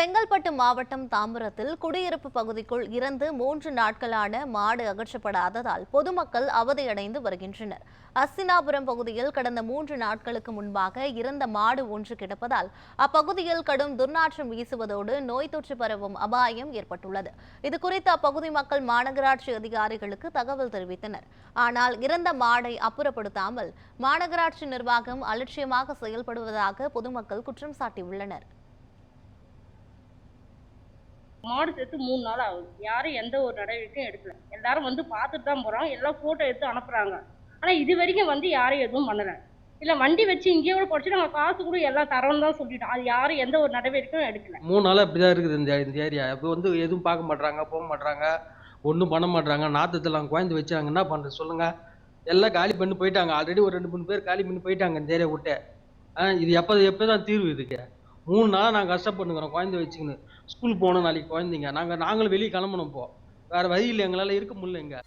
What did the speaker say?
செங்கல்பட்டு மாவட்டம் தாம்பரத்தில் குடியிருப்பு பகுதிக்குள் இறந்து மூன்று நாட்களான மாடு அகற்றப்படாததால் பொதுமக்கள் அவதியடைந்து வருகின்றனர். அஸ்தினாபுரம் பகுதியில் கடந்த மூன்று நாட்களுக்கு முன்பாக இறந்த மாடு ஒன்று கிடப்பதால் அப்பகுதியில் கடும் துர்நாற்றம் வீசுவதோடு நோய் தொற்று பரவும் அபாயம் ஏற்பட்டுள்ளது. இதுகுறித்து அப்பகுதி மக்கள் மாநகராட்சி அதிகாரிகளுக்கு தகவல் தெரிவித்தனர். ஆனால் இறந்த மாடை அப்புறப்படுத்தாமல் மாநகராட்சி நிர்வாகம் அலட்சியமாக செயல்படுவதாக பொதுமக்கள் குற்றம் சாட்டியுள்ளனர். மாடு சேர்த்து மூணு நாள் ஆகுது. யாரும் எந்த ஒரு நடவடிக்கையும் எடுக்கல. எல்லாரும் வந்து பார்த்துட்டு தான் போகிறோம் எல்லாம் ஃபோட்டோ எடுத்து அனுப்புகிறாங்க ஆனால் இது வரைக்கும் வந்து யாரும் எதுவும் பண்ணலை. இல்லை வண்டி வச்சு இங்கேயே கூட குறைச்சி நாங்கள் காசு கூட எல்லாம் தரோன்னு தான் சொல்லிட்டோம். அது யாரும் எந்த ஒரு நடவடிக்கையும் எடுக்கல. மூணு நாள் அப்படிதான் இருக்குது இந்த இந்த ஏரியா இப்போ வந்து எதுவும் பார்க்க மாட்றாங்க போக மாட்றாங்க ஒன்றும் பண்ண மாட்றாங்க. நாத்தத்தெல்லாம் குழந்தை வச்சாங்க. என்ன பண்ணுறது சொல்லுங்கள் எல்லாம் காலி பண்ணி போயிட்டாங்க. ஆல்ரெடி ஒரு ரெண்டு மூணு பேர் காலி பண்ணி போயிட்டாங்க இந்த ஏரியா விட்டு. ஆ இது எப்போ எப்போ தான் தீர்வு இதுக்கு? மூணு நாள் நாங்கள் கஷ்டப்பட்டுக்கிறோம் குழந்தை வச்சுக்கின்னு. ஸ்கூல் போகணும் நாளைக்கு குழந்தைங்க. நாங்கள் நாங்களும் வெளியே கிளம்பணும் இப்போ. வேறு வழி இல்லை. எங்களால் இருக்க முடியல இங்கே.